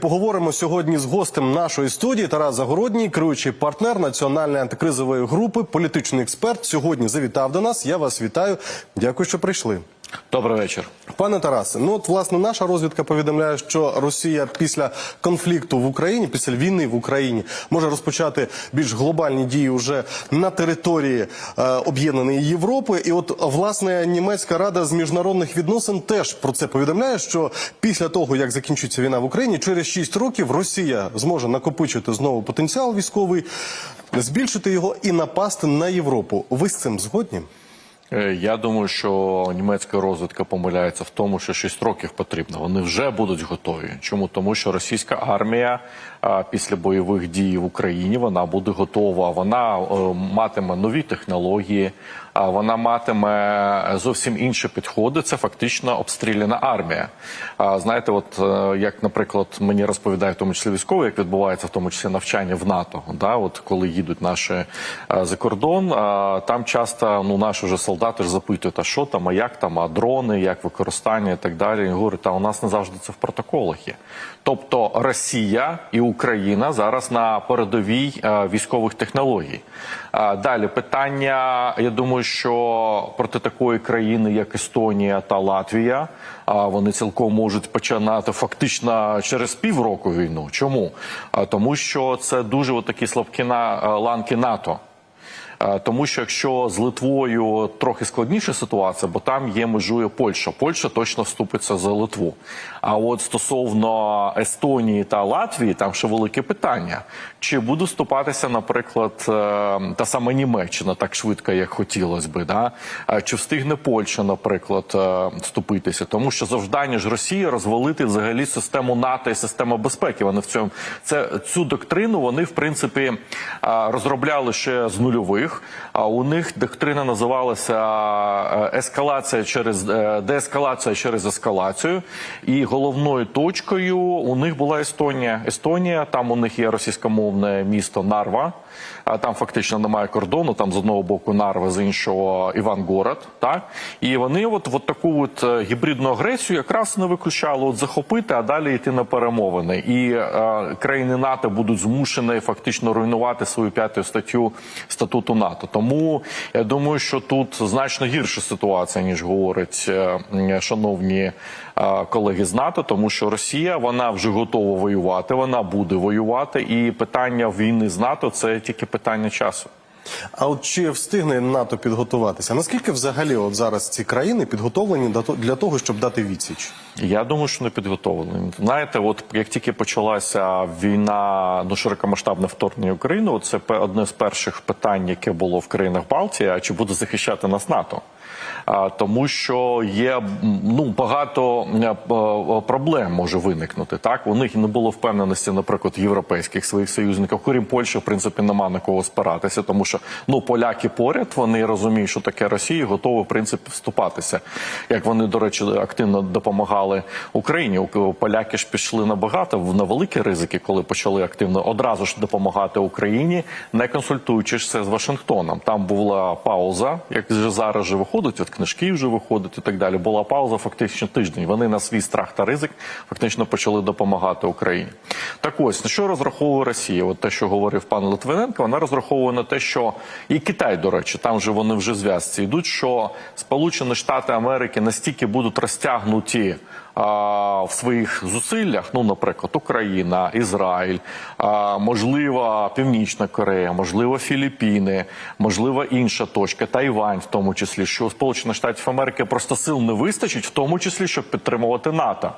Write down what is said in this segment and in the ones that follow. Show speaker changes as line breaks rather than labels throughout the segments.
Поговоримо сьогодні з гостем нашої студії Тарас Загородній, керуючий партнер національної антикризової групи, політичний експерт. Сьогодні завітав до нас. Я вас вітаю. Дякую, що прийшли.
Добрий вечір.
Пане Тарасе, ну от власне наша розвідка повідомляє, що Росія після конфлікту в Україні, після війни в Україні, може розпочати більш глобальні дії вже на території е, об'єднаної Європи. І от власне німецька рада з міжнародних відносин теж про це повідомляє. Що після того як закінчиться війна в Україні, через 6 років Росія зможе накопичити знову потенціал військовий, збільшити його і напасти на Європу. Ви з цим згодні?
Е, Я думаю, що німецька розвідка помиляється в тому, що 6 років потрібно. Вони вже будуть готові. Чому тому, що російська армія після бойових дій в Україні вона буде готова. Вона е, матиме нові технології, а вона матиме зовсім інші підходи. Це фактично обстріляна армія. Знаєте, от е, як, наприклад, мені розповідають в тому числі військові, як відбувається в тому числі навчання в НАТО. Да, от коли їдуть наші е, за кордон, там часто ну наші вже солдати ж запитують, а що там, а як там, а дрони, як використання і так далі. І говорять, та у нас не завжди це в протоколах є. Тобто Росія і Україна зараз на передовій е, військових технологій. Е, Далі питання. Я думаю, що проти такої країни, як Естонія та Латвія, е, вони цілком можуть починати фактично через півроку війну. Чому? Тому що це дуже такі слабкі на- ланки НАТО. Е, Тому що якщо з Литвою трохи складніша ситуація, бо там є межує Польща. Польща точно вступиться за Литву. А от стосовно Естонії та Латвії, там ще велике питання: чи буде вступатися, наприклад, е, та сама Німеччина так швидко, як хотілося би, да? Е, чи встигне Польща, наприклад, вступитися? Тому що завдання ж Росії розвалити взагалі систему НАТО і систему безпеки. Вони в цьому це цю доктрину вони в принципі розробляли ще з нульових. А у них доктрина називалася е, ескалація через е, деескалація через ескалацію. І головною точкою у них була Естонія. Естонія там у них є російськомовне місто Нарва. Там фактично немає кордону. Там з одного боку Нарва, з іншого Івангород. Так і вони, от, от таку от е, гібридну агресію, якраз не виключали от захопити, а далі йти на перемовини. І е, країни НАТО будуть змушені фактично руйнувати свою п'яту статтю статуту НАТО. Тому я думаю, що тут значно гірша ситуація ніж говорять е, шановні е, колеги з НАТО, тому що Росія вона вже готова воювати, вона буде воювати, і питання війни з НАТО це тільки питання часу.
А от чи встигне НАТО підготуватися? Наскільки взагалі от зараз ці країни підготовлені для того, щоб дати відсіч?
Я думаю, що не підготовлені. Знаєте, от як тільки почалася війна, ну широкомасштабне вторгнення в Україну, от це одне з перших питань, яке було в країнах Балтії, а чи буде захищати нас НАТО? Тому що є ну багато е, е, проблем може виникнути. Так у них не було впевненості, наприклад, європейських своїх союзників. Крім Польщі, в принципі, нема на кого спиратися, тому що ну поляки поряд вони розуміють, що таке Росія, і готові в принципі вступатися. Як вони, до речі, активно допомагали Україні. Поляки ж пішли набагато на великі ризики, коли почали активно одразу ж допомагати Україні, не консультуючись з Вашингтоном. Там була пауза, як вже зараз же виходить, от книжки вже виходять і так далі. Була пауза фактично тиждень. Вони на свій страх та ризик фактично почали допомагати Україні. Так ось на що розраховує Росія? От те, що говорив пан Литвиненко, вона розраховує на те, що і Китай, до речі, там же вони вже зв'язці йдуть. Що Сполучені Штати Америки настільки будуть розтягнуті в своїх зусиллях, ну, наприклад, Україна, Ізраїль, можливо, Північна Корея, можливо, Філіппіни, можливо, інша точка, Тайвань, в тому числі, що Сполучених Штатів Америки просто сил не вистачить, в тому числі, щоб підтримувати НАТО.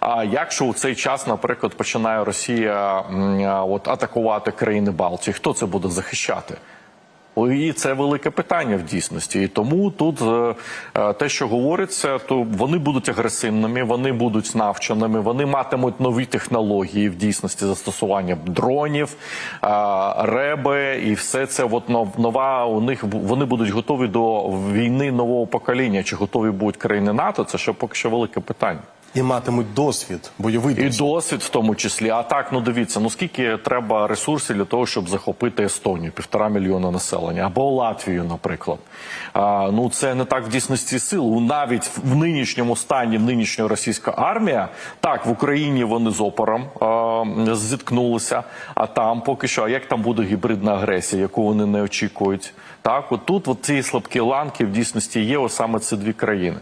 А якщо у цей час, наприклад, починає Росія от атакувати країни Балтії, хто це буде захищати? І це велике питання в дійсності. І тому тут е, е, те, що говориться, то вони будуть агресивними, вони будуть навченими, вони матимуть нові технології в дійсності застосування дронів, реби, і все це от нова. У них вони будуть готові до війни нового покоління. Чи готові будуть країни НАТО? Це ще поки що велике питання.
І матимуть досвід, бойовий
І
досвід.
досвід в тому числі. А так, ну дивіться, ну скільки треба ресурсів для того, щоб захопити Естонію, півтора мільйона населення, або Латвію, наприклад. А, ну це не так в дійсності сил. Навіть в нинішньому стані нинішня російська армія, так в Україні вони з опором а, зіткнулися. А там поки що, а як там буде гібридна агресія, яку вони не очікують? Так, от тут от ці слабкі ланки в дійсності є ось саме ці дві країни.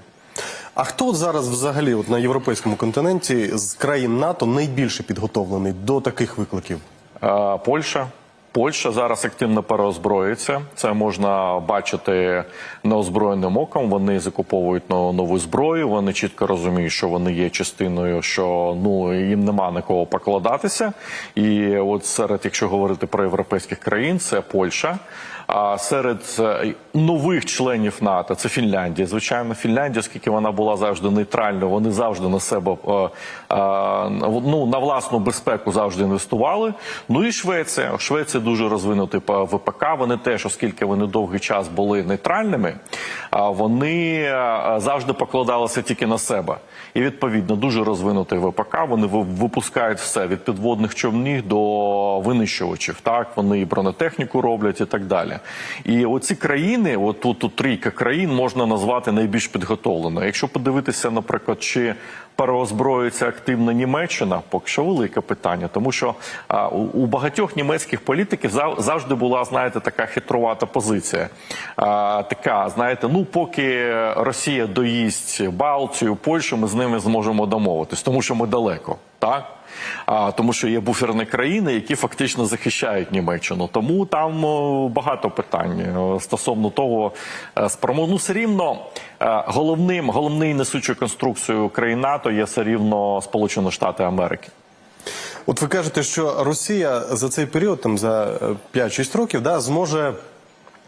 А хто от зараз взагалі от на європейському континенті з країн НАТО найбільше підготовлений до таких викликів?
Е, Польща. Польща зараз активно переозброюється. Це можна бачити неозброєним оком. Вони закуповують но- нову зброю. Вони чітко розуміють, що вони є частиною, що ну їм нема на кого покладатися. І от серед, якщо говорити про європейських країн, це Польща. Серед е, нових членів НАТО це Фінляндія. Звичайно, Фінляндія, оскільки вона була завжди нейтральною, вони завжди на себе е, е, ну на власну безпеку завжди інвестували. Ну і Швеція. Швеція дуже розвинутий по ВПК. Вони теж, оскільки вони довгий час були нейтральними, вони завжди покладалися тільки на себе. І відповідно дуже розвинутий ВПК. Вони випускають все від підводних човнів до винищувачів. Так вони і бронетехніку роблять, і так далі. І оці країни, от тут, трійка країн, можна назвати найбільш підготовленою. Якщо подивитися, наприклад, чи переозброюється активно Німеччина, поки що велике питання, тому що а, у, багатьох німецьких політиків зав- завжди була, знаєте, така хитрувата позиція. А, така, знаєте, ну поки Росія доїсть Балтію, Польщу, ми з ними зможемо домовитись, тому що ми далеко, так. А, тому що є буферні країни, які фактично захищають Німеччину. Тому там багато питань е, стосовно того, е, спромо... ну, все рівно е, головним, головною несучою конструкцією країн НАТО є все рівно Сполучені Штати Америки.
От ви кажете, що Росія за цей період, там за е, 5-6 років, да, зможе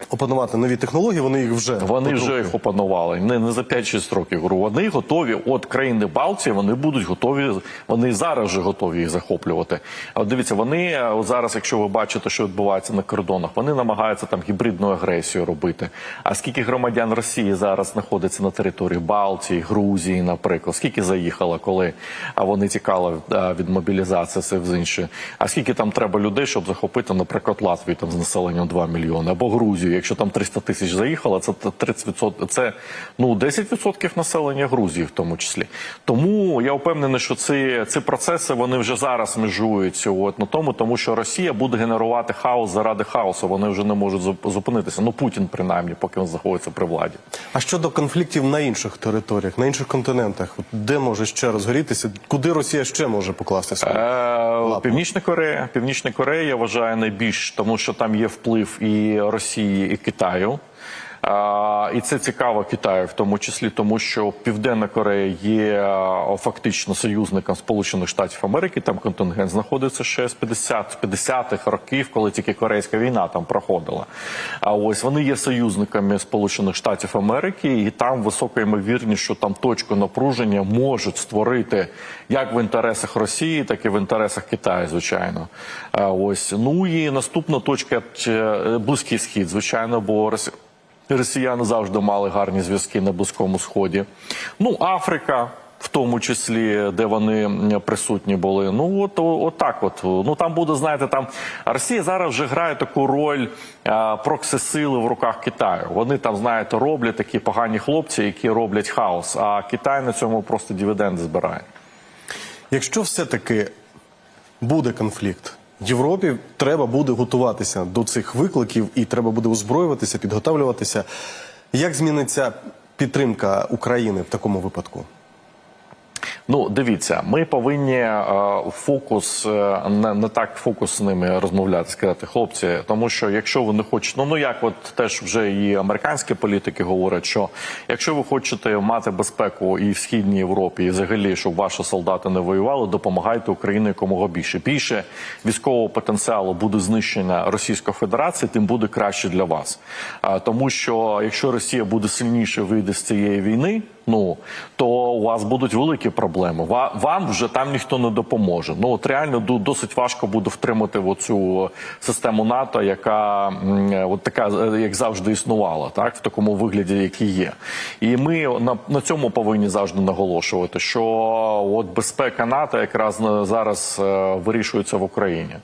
опанувати нові технології. Вони їх вже
Вони
потрохи.
вже їх опанували. Не, не за 5-6 років. Говорю, вони готові. От країни Балтії вони будуть готові. Вони зараз вже готові їх захоплювати. А от дивіться, вони е, от зараз, якщо ви бачите, що відбувається на кордонах, вони намагаються там гібридну агресію робити. А скільки громадян Росії зараз знаходиться на території Балтії, Грузії, наприклад, скільки заїхало, коли а вони тікали е, від мобілізації, це з іншої. А скільки там треба людей, щоб захопити, наприклад, Латвію там з населенням 2 мільйони або Грузію? Якщо там 300 тисяч заїхало, це 30%, це ну 10% населення Грузії, в тому числі. Тому я впевнений, що ці, ці процеси вони вже зараз межують от на тому, тому що Росія буде генерувати хаос заради хаосу. Вони вже не можуть зупинитися. Ну Путін, принаймні, поки він знаходиться при владі.
А щодо конфліктів на інших територіях, на інших континентах, де може ще розгорітися? Куди Росія ще може покласти свої?
Е, Північна Корея. Північна Корея я вважаю найбільш, тому що там є вплив і Росії, і Китаю. І це цікаво Китаю, в тому числі, тому що Південна Корея є фактично союзником Сполучених Штатів Америки. Там контингент знаходиться ще з 50 50-х років, коли тільки Корейська війна там проходила. А ось вони є союзниками Сполучених Штатів Америки, і там висока ймовірність, що там точку напруження можуть створити як в інтересах Росії, так і в інтересах Китаю, звичайно. А ось ну і наступна точка е, близький схід, звичайно, бо Росія. Росіяни завжди мали гарні зв'язки на Близькому Сході. Ну, Африка, в тому числі, де вони присутні були. Ну, от, от так от. Ну там буде, знаєте, там Росія зараз вже грає таку роль а, прокси-сили в руках Китаю. Вони там, знаєте, роблять такі погані хлопці, які роблять хаос. А Китай на цьому просто дивіденди збирає.
Якщо все-таки буде конфлікт, Європі треба буде готуватися до цих викликів і треба буде озброюватися, підготовлюватися. Як зміниться підтримка України в такому випадку?
Ну, дивіться, ми повинні е, фокус е, не, не так фокус з ними розмовляти, сказати, хлопці, тому що якщо ви не хочете, ну ну як от теж вже і американські політики говорять, що якщо ви хочете мати безпеку і в східній Європі, і взагалі, щоб ваші солдати не воювали, допомагайте Україні якомога більше. Більше військового потенціалу буде знищена Російська Федерація, тим буде краще для вас. А, тому що якщо Росія буде сильніше вийде з цієї війни Ну то у вас будуть великі проблеми. Вам вже там ніхто не допоможе. Ну от реально досить важко буде втримати оцю систему НАТО, яка от така, е, як завжди, існувала, так в такому вигляді, який є. І ми на, на цьому повинні завжди наголошувати, що от безпека НАТО якраз зараз е, вирішується в Україні.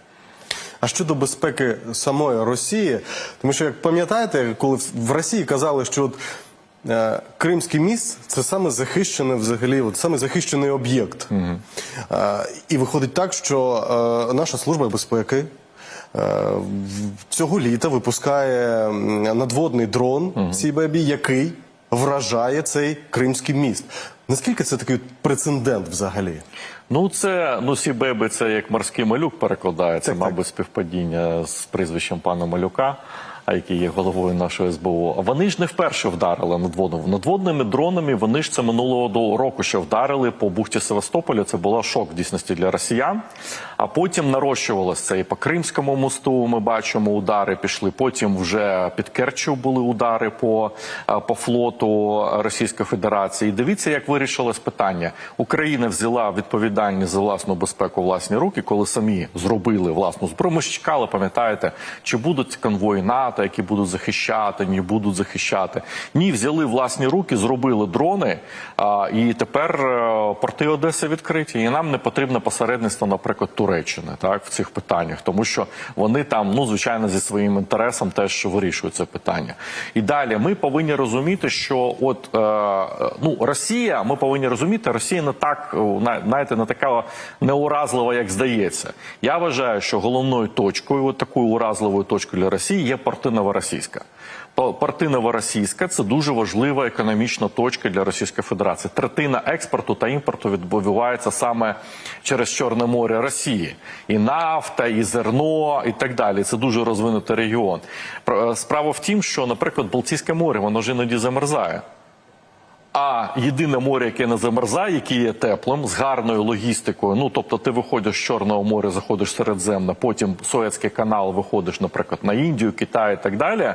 А щодо безпеки самої Росії, тому що як пам'ятаєте, коли в- Росії казали, що от, е, Кримський міст це саме захищений взагалі, от саме захищений об'єкт. Е, і виходить так, що е, наша служба безпеки. е, в- Цього літа випускає надводний дрон Сібебі, який вражає цей Кримський міст. Наскільки це такий прецедент взагалі?
Ну, це ну Сібеби, це як морський малюк перекладається,
Так, так.
мабуть, співпадіння з прізвищем пана Малюка, який є головою нашої СБУ. Вони ж не вперше вдарили надводними надводними дронами. Вони ж це минулого року ще вдарили по бухті Севастополя. Це була шок в дійсності для росіян. А потім нарощувалося це і по Кримському мосту. Ми бачимо, удари пішли. Потім вже під Керчів були удари по, е, по флоту Російської Федерації. І дивіться, як вирішилось питання. Україна взяла відповідальність за власну безпеку власні руки, коли самі зробили власну зброю. Ми ж чекали, пам'ятаєте, чи будуть конвої НАТО, які будуть захищати, ні будуть захищати. Ні, взяли власні руки, зробили дрони, а, і тепер е, порти Одеси відкриті. І нам не потрібне посередництво, наприклад, Туреччини, так в цих питаннях, тому що вони там, ну звичайно, зі своїм інтересом теж вирішують це питання. І далі ми повинні розуміти, що от е, ну Росія, ми повинні розуміти, Росія не так е, знаєте, не така неуразлива, як здається. Я вважаю, що головною точкою, от такою уразливою точкою для Росії є порти Новоросійська. По- Порти Новоросійська це дуже важлива економічна точка для Російської Федерації. Третина експорту та імпорту відбувається саме через Чорне море Росії. І нафта, і зерно, і так далі. Це дуже розвинутий регіон. Справа в тім, що, наприклад, Балтійське море воно ж іноді замерзає. А єдине море, яке не замерзає, яке є теплим, з гарною логістикою. Ну тобто, ти виходиш з Чорного моря, заходиш в Середземне, потім Суецький канал виходиш, наприклад, на Індію, Китай і так далі.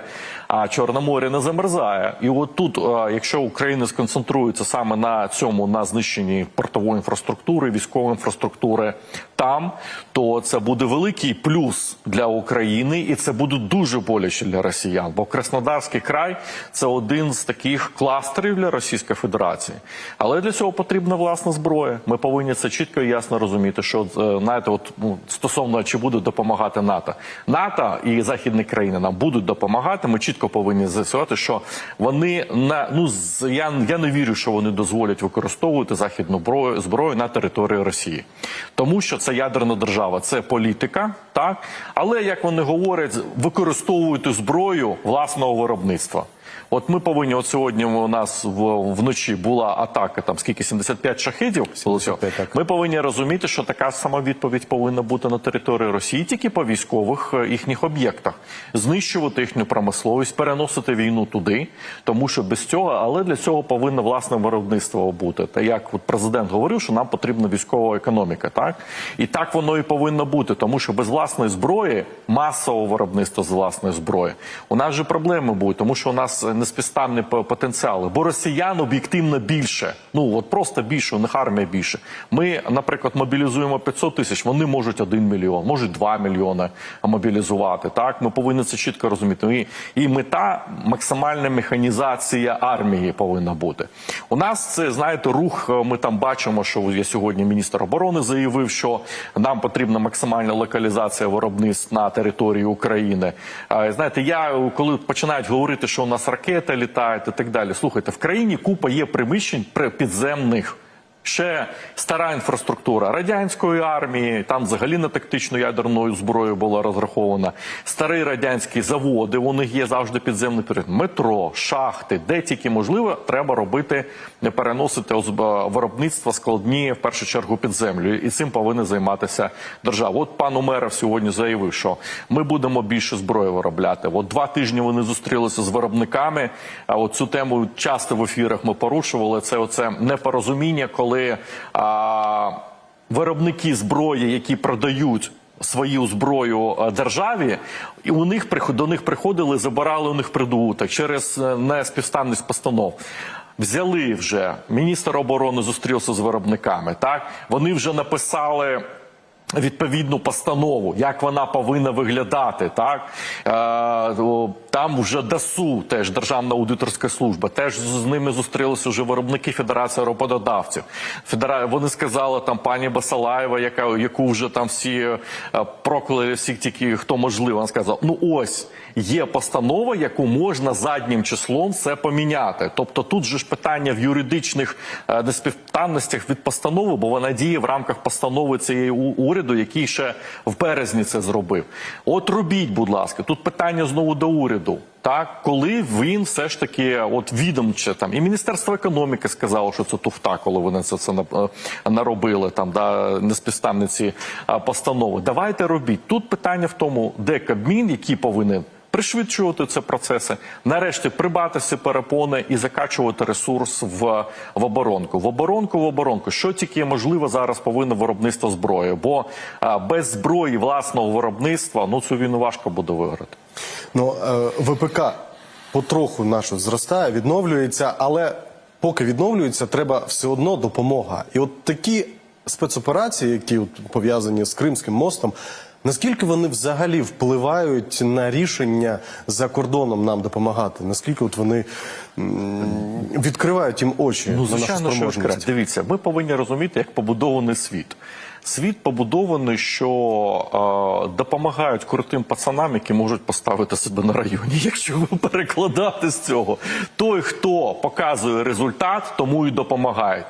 А Чорне море не замерзає. І от тут, е, якщо Україна сконцентрується саме на цьому, на знищенні портової інфраструктури, військової інфраструктури там, то це буде великий плюс для України, і це буде дуже боляче для росіян. Бо Краснодарський край це один з таких кластерів для Російської Федерації. Але для цього потрібна власна зброя. Ми повинні це чітко і ясно розуміти. Що е, знаєте, от ну, стосовно чи буде допомагати НАТО, НАТО і західні країни нам будуть допомагати. Ми чітко повинні з'ясувати, що вони на ну я, я не вірю, що вони дозволять використовувати західну зброю на території Росії, тому що це ядерна держава, це політика, так але як вони говорять, використовують зброю власного виробництва. От ми повинні, от сьогодні у нас в, вночі була атака, там скільки 75 шахидів.
75, так.
Ми повинні розуміти, що така сама відповідь повинна бути на території Росії, тільки по військових е, їхніх об'єктах, знищувати їхню промисловість, переносити війну туди, тому що без цього, але для цього повинно власне виробництво бути. Та як от президент говорив, що нам потрібна військова економіка, так і так воно і повинно бути, тому що без власної зброї, масового виробництва з власної зброї, у нас же проблеми будуть, тому що у нас неспівставні по- потенціали, бо росіян об'єктивно більше. Ну от просто більше, у них армія більше. Ми, наприклад, мобілізуємо 500 тисяч, вони можуть 1 мільйон, можуть 2 мільйони мобілізувати. Так, ми повинні це чітко розуміти. І, і мета максимальна механізація армії повинна бути. У нас це знаєте, рух. е, Ми там бачимо, що я сьогодні міністр оборони заявив, що нам потрібна максимальна локалізація виробництв на території України. А, Знаєте, я коли починають говорити, що у нас ракети літають і так далі. Слухайте, в країні купа є приміщень при- підземних. Ще стара інфраструктура радянської армії, там взагалі на тактичну ядерною зброєю була розрахована. Старі радянські заводи, у них є завжди підземний перед метро, шахти, де тільки можливо, треба робити, переносити виробництво складні в першу чергу під землю. І цим повинна займатися держава. От пан Умеров сьогодні заявив, що ми будемо більше зброї виробляти. От два тижні вони зустрілися з виробниками. А от цю тему часто в ефірах ми порушували. Це оце непорозуміння, коли а, виробники зброї, які продають. Свою зброю е, державі, і у них до них приходили, забирали у них прибуток через е, неспівставність постанов. Взяли вже міністр оборони зустрівся з виробниками. Так вони вже написали відповідну постанову, як вона повинна виглядати. Так е, там вже ДАСУ, теж Державна аудиторська служба, теж з ними зустрілися вже виробники Федерації роботодавців. Федера... Вони сказали там пані Басалаєва, яка яку вже там всі е, прокляли всі тільки хто можливо. Вона сказала: ну ось є постанова, яку можна заднім числом це поміняти. Тобто тут же ж питання в юридичних неспівтанностях від постанови, бо вона діє в рамках постанови цієї уряду, який ще в березні це зробив. От робіть, будь ласка, тут питання знову до уряду. Так, коли він все ж таки, от відомче там і міністерство економіки сказало, що це туфта, коли вони це на- е, наробили, там да неспівставні ці е, постанови. Давайте робіть. Тут питання в тому, де Кабмін, який повинен пришвидшувати ці процеси, нарешті прибати ці перепони і закачувати ресурс в, в оборонку. В оборонку, в оборонку. Що тільки можливо зараз повинно виробництво зброї, бо а, без зброї власного виробництва ну цю війну важко буде виграти.
Ну, е, ВПК потроху нашу зростає, відновлюється, але поки відновлюється, треба все одно допомога. І от такі спецоперації, які от пов'язані з Кримським мостом, наскільки вони взагалі впливають на рішення за кордоном нам допомагати? Наскільки от вони відкривають їм очі
Ну,
на нашу
звичайно, що
спроможність?
Дивіться, ми повинні розуміти, як побудований світ. Світ побудований, що е, допомагають крутим пацанам, які можуть поставити себе на районі. Якщо ви перекладати з цього, той, хто показує результат, тому і допомагають.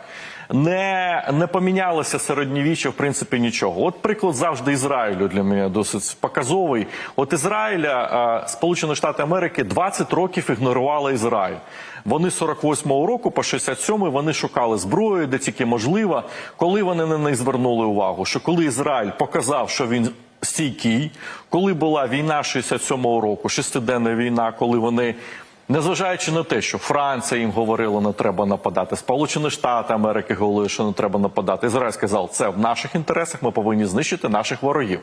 Не, не помінялося середньовіччя, в принципі, нічого. От приклад завжди Ізраїлю для мене досить показовий. От Ізраїля, е, Сполучені Штати Америки 20 років ігнорували Ізраїль. Вони з 48-го року по 67-й вони шукали зброю, де тільки можливо. Коли вони на неї звернули увагу, що коли Ізраїль показав, що він стійкий, коли була війна 67-го року, шестиденна війна, коли вони. Незважаючи на те, що Франція їм говорила, не треба нападати, Сполучені Штати Америки говорили, що не треба нападати. Ізраїль сказав, це в наших інтересах. Ми повинні знищити наших ворогів.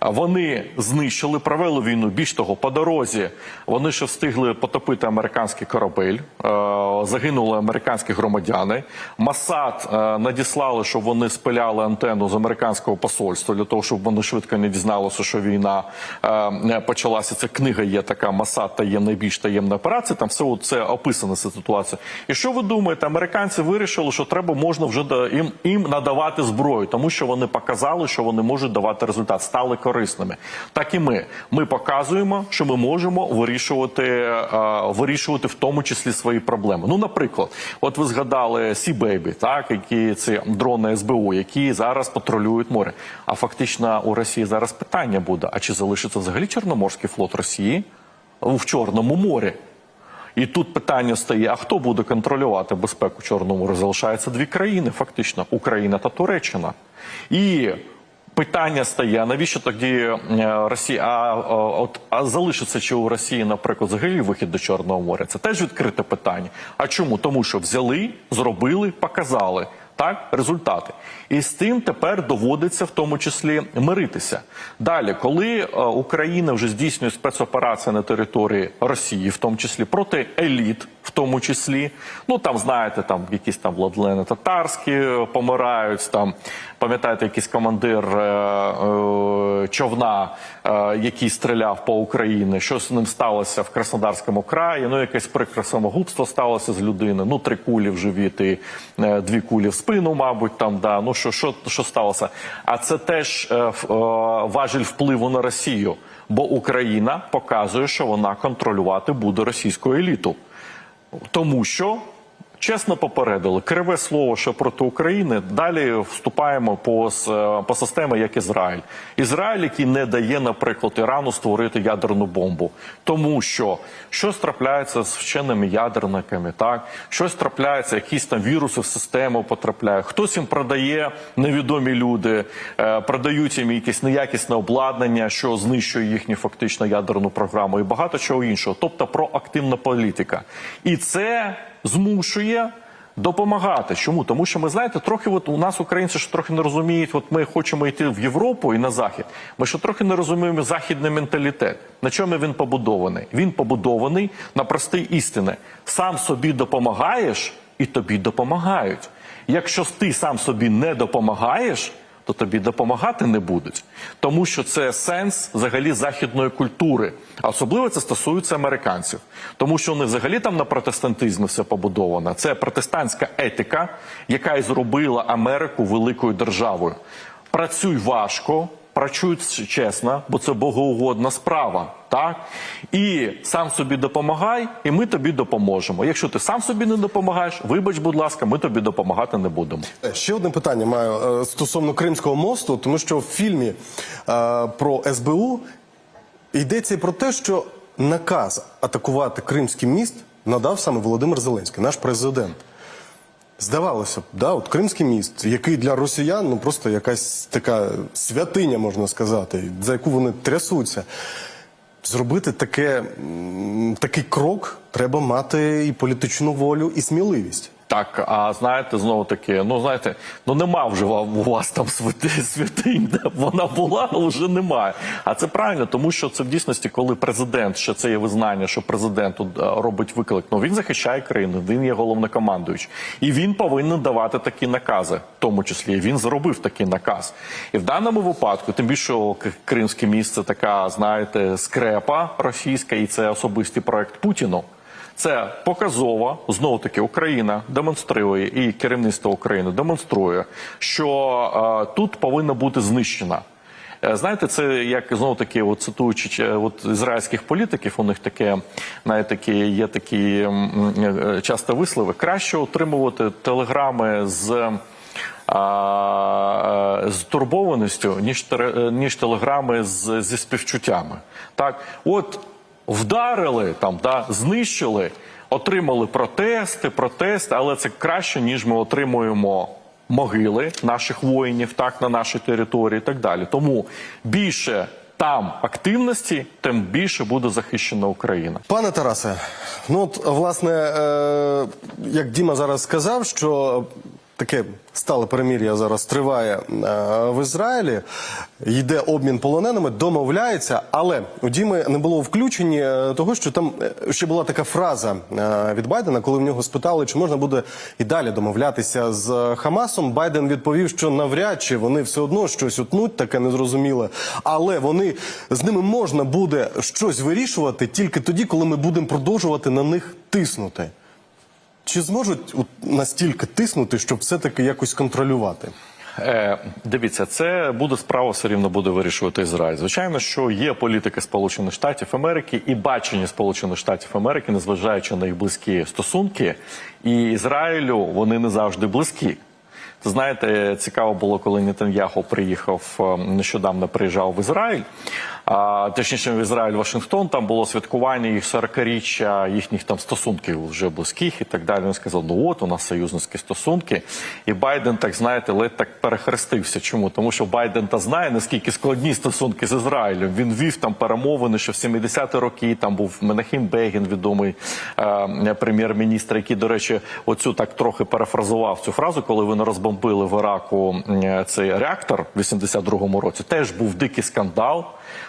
Вони знищили, провели війну. Більш того, по дорозі вони ще встигли потопити американський корабель. е, Загинули американські громадяни. Масад е, надіслали, щоб вони спиляли антенну з американського посольства для того, щоб вони швидко не дізналися, що війна е, почалася. Це книга є така Масад таємна найбільш таємна операція. Там все це описана ситуація. І що ви думаєте? Американці вирішили, що треба можна вже їм, їм надавати зброю, тому що вони показали, що вони можуть давати результат, стали корисними. Так і ми. Ми показуємо, що ми можемо вирішувати, е, вирішувати в тому числі свої проблеми. Ну, наприклад, от ви згадали Sea Baby, так які ці дрони СБУ, які зараз патрулюють море. А фактично у Росії зараз питання буде: а чи залишиться взагалі Чорноморський флот Росії в Чорному морі? І тут питання стає: а хто буде контролювати безпеку Чорного моря? Залишаються дві країни, фактично Україна та Туреччина. І питання стає: навіщо тоді е, Росія? А, а, от а залишиться чи у Росії, наприклад, взагалі вихід до Чорного моря? Це теж відкрите питання. А чому? Тому що взяли, зробили, показали. Так, результати, і з тим тепер доводиться в тому числі миритися. Далі, коли е, Україна вже здійснює спецоперації на території Росії, в тому числі проти еліт, в тому числі, ну там знаєте, там якісь там владлени татарські е, помирають. Там пам'ятаєте, якийсь командир е, е, човна, е, який стріляв по Україні. Що з ним сталося в Краснодарському краї? Ну, якесь прикре самогубство сталося з людини. Ну, три кулі в живіт і дві кулі в спину, мабуть, там да. Ну що, що, що сталося? А це теж важіль впливу на Росію, бо Україна показує, що вона контролювати буде російську еліту. Тому що чесно попередили криве слово, що проти України. Далі вступаємо по, с- по системі, як Ізраїль. Ізраїль, який не дає, наприклад, Ірану створити ядерну бомбу, тому що щось трапляється з вченими ядерниками, так щось трапляється, якісь там віруси в систему потрапляють. Хтось їм продає невідомі люди, е, продають їм якесь неякісне обладнання, що знищує їхню фактично ядерну програму, і багато чого іншого. Тобто проактивна політика, і це змушує Допомагати. Чому? Тому що ми знаєте, трохи от у нас українці що трохи не розуміють, от ми хочемо йти в Європу і на захід. Ми ще трохи не розуміємо західний менталітет. На чому він побудований? Він побудований на простій істини. Сам собі допомагаєш, і тобі допомагають. Якщо ти сам собі не допомагаєш, то тобі допомагати не будуть, тому що це сенс взагалі західної культури. А особливо це стосується американців, тому що вони взагалі там на протестантизмі все побудовано. Це протестантська етика, яка і зробила Америку великою державою. Працюй важко, працюй чесно, бо це богоугодна справа. Так і сам собі допомагай, і ми тобі допоможемо. Якщо ти сам собі не допомагаєш, вибач, будь ласка, ми тобі допомагати не будемо.
Е, Ще одне питання маю е, стосовно Кримського мосту, тому що в фільмі е, про СБУ йдеться про те, що наказ атакувати Кримський міст надав саме Володимир Зеленський, наш президент. Здавалося б, да, от Кримський міст, який для росіян ну просто якась така святиня, можна сказати, за яку вони трясуться. Зробити таке, такий крок треба мати і політичну волю, і сміливість.
Так, а знаєте, знову таки, ну знаєте, ну нема вже у вас там святи- святинь, де вона була, але вже немає. А це правильно, тому що це в дійсності, коли президент, ще це є визнання, що президент е, робить виклик. Ну він захищає країну, він є головнокомандуючий. І він повинен давати такі накази, в тому числі він зробив такий наказ. І в даному випадку, тим більше Кримське місце така, знаєте, скрепа російська, і це особистий проект Путіну. Це показово знову таки Україна демонструє і керівництво України демонструє, що е, тут повинна бути знищена. Е, Знаєте, це як знову таки, от цитуючи от ізраїльських політиків, у них таке знаєте, такі, є такі е, часто вислови. Краще отримувати телеграми з. а, е, З турбованістю, ніж е, ніж телеграми з, зі співчуттями. Так, от вдарили там, да, знищили, отримали протести, протести, але це краще, ніж ми отримуємо могили наших воїнів, так на нашій території, і так далі. Тому більше там активності, тим більше буде захищена Україна.
Пане Тарасе, ну от власне, е, як Діма зараз сказав, що таке стале перемір'я зараз триває е, в Ізраїлі, йде обмін полоненими, домовляється, але у Діми не було включені е, того, що там е, ще була така фраза від Байдена, коли в нього спитали, чи можна буде і далі домовлятися з Хамасом. Байден відповів, що навряд чи вони все одно щось утнуть, таке незрозуміле, але вони з ними можна буде щось вирішувати тільки тоді, коли ми будемо продовжувати на них тиснути. Чи зможуть от настільки тиснути, щоб все-таки якось контролювати?
Е, дивіться, це буде справа все рівно буде вирішувати Ізраїль. Звичайно, що є політика Сполучених Штатів Америки і бачення Сполучених Штатів Америки, незважаючи на їх близькі стосунки, і Ізраїлю вони не завжди близькі. Знаєте, цікаво було, коли Нетаньяху приїхав е, нещодавно приїжджав в Ізраїль, точніше в Ізраїль, Вашингтон. Там було святкування їх 40-річчя їхніх там стосунків вже близьких і так далі. Він сказав: ну от у нас союзницькі стосунки. І Байден, так знаєте, ледь так перехрестився. Чому? Тому що Байден та знає наскільки складні стосунки з Ізраїлем. Він вів там перемовини, що в 70-ті роки там був Менахім Бегін, відомий е, прем'єр-міністр, який, до речі, оцю так трохи перефразував цю фразу, коли вони розбомбили в Іраку цей реактор в 82-му році. Теж був дикий скандал.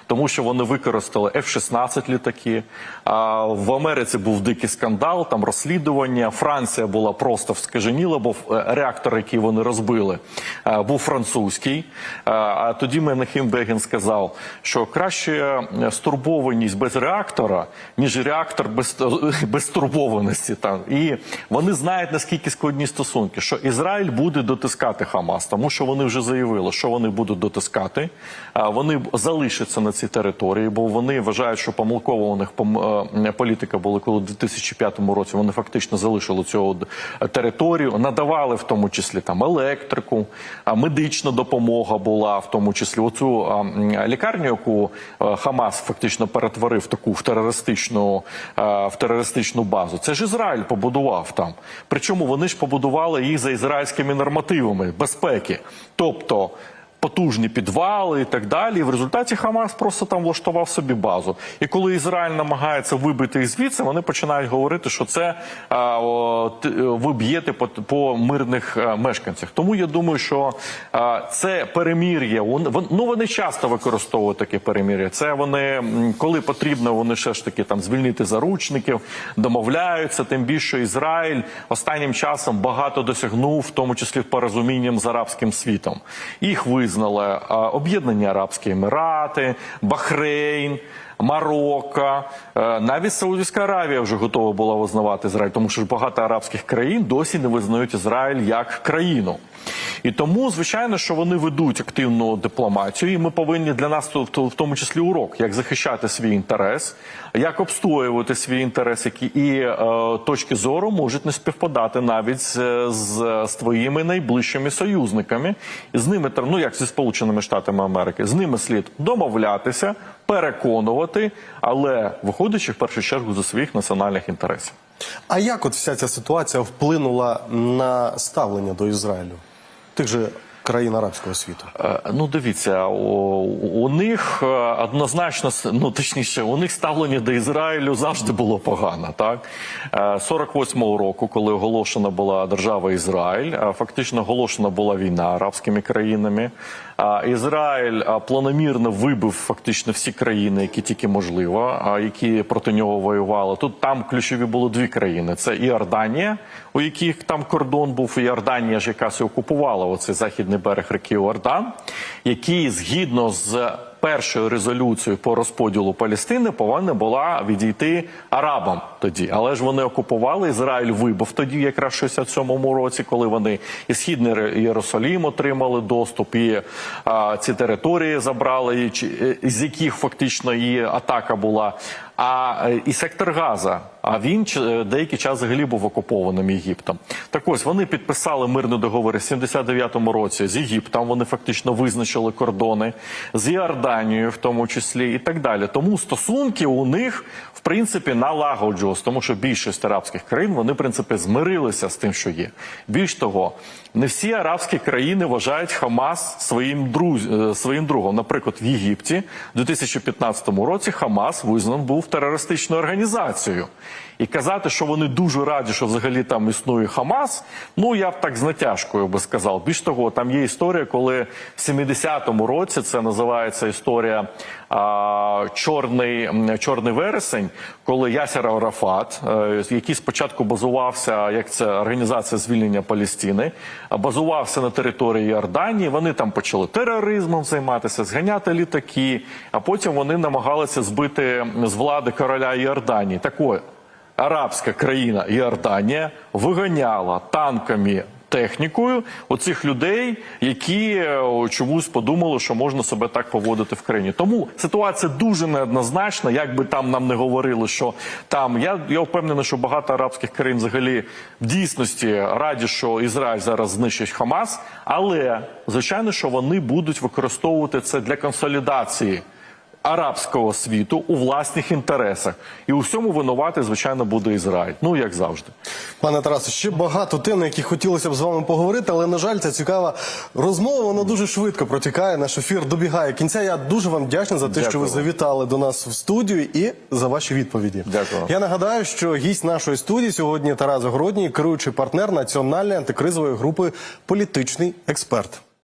Тому що вони використали F-16 літаки. А в Америці був дикий скандал, там розслідування. Франція була просто вскаженіла, бо е, реактор, який вони розбили, е, був французький. Е, А тоді Менахім Бегін сказав, що краще стурбованість без реактора, ніж реактор без, без стурбованості. Там. І вони знають, наскільки складні стосунки, що Ізраїль буде дотискати Хамас, тому що вони вже заявили, що вони будуть дотискати. Вони залишаться на цій території, бо вони вважають, що помилкова у них е, політика була, коли у 2005 році вони фактично залишили цю територію, надавали в тому числі там електрику, медична допомога була в тому числі. Оцю лікарню, яку е, Хамас фактично перетворив таку в терористичну е, в терористичну базу. Це ж Ізраїль побудував там. Причому вони ж побудували їх за ізраїльськими нормативами безпеки, тобто. Потужні підвали і так далі. І в результаті Хамас просто там влаштував собі базу. І коли Ізраїль намагається вибити їх звідси, вони починають говорити, що це а, о, т- ви б'єте по, по мирних а, мешканцях. Тому я думаю, що а, це перемір'я. ну вони часто використовують таке перемір'я. Це вони, коли потрібно, вони все ж таки там звільнити заручників, домовляються. Тим більше Ізраїль останнім часом багато досягнув, в тому числі порозумінням з арабським світом. Їх визнали Об'єднані Арабські Емірати, Бахрейн. Марокко, е, навіть Саудівська Аравія вже готова була визнавати Ізраїль, тому що багато арабських країн досі не визнають Ізраїль як країну. І тому, звичайно, що вони ведуть активну дипломатію, і ми повинні для нас в тому числі урок, як захищати свій інтерес, як обстоювати свій інтерес, які і е, точки зору можуть не співпадати навіть з, з, з твоїми найближчими союзниками. І з ними ну як зі Сполученими Штатами Америки, з ними слід домовлятися, переконувати, але виходячи в першу чергу за своїх національних інтересів.
А як от вся ця ситуація вплинула на ставлення до Ізраїлю тих же країн арабського світу?
Е, Ну, дивіться, у, них е, однозначно, ну точніше, у них ставлення до Ізраїлю завжди було погано. Так Е, 48-го року, коли оголошена була держава Ізраїль, е, фактично оголошена була війна арабськими країнами. Ізраїль е, планомірно вибив фактично всі країни, які тільки можливо, які проти нього воювали. Тут там ключові були дві країни: це Іорданія, у яких там кордон був, і Іорданія ж якраз і окупувала оцей західний берег реки Іордан, які згідно з першою резолюцією по розподілу Палестини повинна була відійти арабам тоді. Але ж вони окупували Ізраїль вибив тоді, якраз в 67-му році, коли вони і східний Єрусалім отримали доступ, і а, ці території забрали, і, е, з яких фактично і атака була. А е, і сектор Газа. А він е, деякий час взагалі був окупованим Єгиптом. Так ось вони підписали мирний договір в 79-му році з Єгиптом. Вони фактично визначили кордони з Іорданією, в тому числі, і так далі. Тому стосунки у них в принципі налагоджувалися, тому що більшість арабських країн вони в принципі змирилися з тим, що є. Більш того, не всі арабські країни вважають Хамас своїм друз... е, своїм другом. Наприклад, в Єгипті в 2015 році Хамас визнан був терористичною організацією. І казати, що вони дуже раді, що взагалі там існує Хамас, ну я б так з натяжкою би сказав. Більш того, там є історія, коли в 70-му році це називається історія а, чорний, чорний вересень, коли Ясер Арафат, е, який спочатку базувався як це організація звільнення Палестини, базувався на території Йорданії. Вони там почали тероризмом займатися, зганяти літаки, а потім вони намагалися збити з влади короля Йорданії. Так от, арабська країна Йорданія виганяла танками. Технікою оцих людей, які е, чомусь подумали, що можна себе так поводити в країні. Тому ситуація дуже неоднозначна. Як би там нам не говорили, що там я, я впевнений, що багато арабських країн взагалі в дійсності раді, що Ізраїль зараз знищить Хамас, але звичайно, що вони будуть використовувати це для консолідації арабського світу у власних інтересах. І у всьому винувати, звичайно, буде Ізраїль. Ну як завжди.
Пане Тарасе, ще багато тем, на які хотілося б з вами поговорити, але на жаль, ця цікава розмова вона дуже швидко протікає. Наш ефір добігає кінця. Я дуже вам вдячний за те, що ви завітали до нас в студію і за ваші відповіді.
Дякую.
Я нагадаю, що гість нашої студії сьогодні Тарас Городній, керуючий партнер національної антикризової групи політичний експерт.